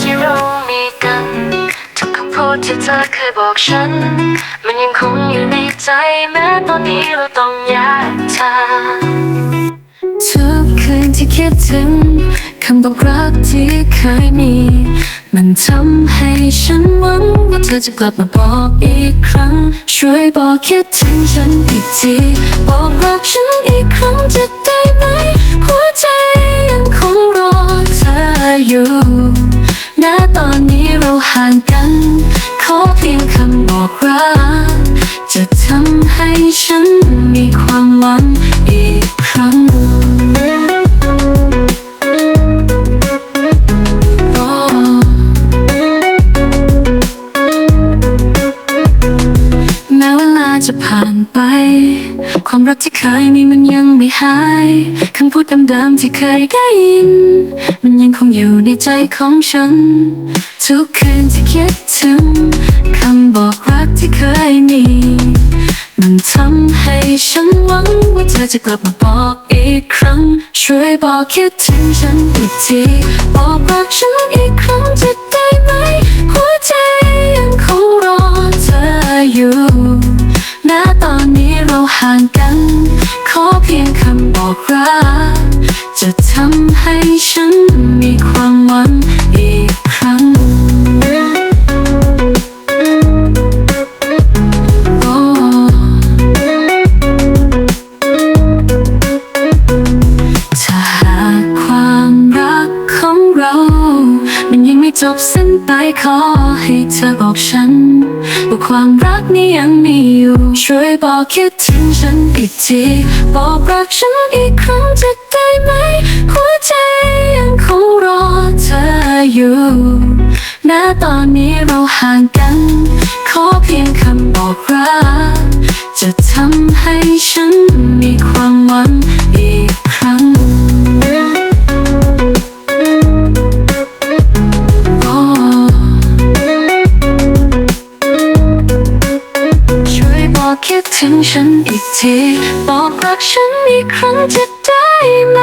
ที่เรามีกัน ทุกคำพูดที่เธอเคยบอกฉัน มันยังคงอยู่ในใจแม้ตอนนี้เราต้องแยกทางทุกคืนที่คิดถึงคำบอกรักที่เคยมี มันทำให้ฉันหวังว่าเธอจะกลับมาบอกอีกครั้ง ช่วยบอกคิดถึงฉันอีกที บอกรักฉันอีกครั้งจะได้ไหม หัวใจยังคงรอเธออยู่ ณตอนนี้เราห่างกัน ขอเพียงคำบอกรักจะทำให้ฉันมีความหวังอีกครั้งโอ้แม้เวลาจะผ่านไป ความรักที่เคยมีมันยังไม่หายคำพูดเดิมๆที่เคยได้ยิน มันยังคงอยู่ในใจของฉัน ทุกคืนที่คิดถึงคำบอกรักที่เคยมี มันทำให้ฉันหวังว่าเธอจะกลับมาบอกอีกครั้ง ช่วยบอกคิดถึงฉันอีกทีบอกรักฉันอีกครั้งจะได้ไหม หัวใจยังคงรอเธออยู่ ณตอนนี้เราห่างกัน จะทำให้ฉันมีความหวัง จบสิ้นไปขอให้เธอบอกฉันว่าความรักนี้ยังมีอยู่ ช่วยบอกคิดถึงฉันอีกทีบอกรักฉันอีกครั้งจะได้ไหม หัวใจยังคงรอเธออยู่ณตอนนี้เราห่างกัน ขอเพียงคำบอกรักจะทำให้ฉันมีความหวังอีกครั้ง ถึงฉันอีกที บอกรักฉันอีกครั้งจะได้ไหม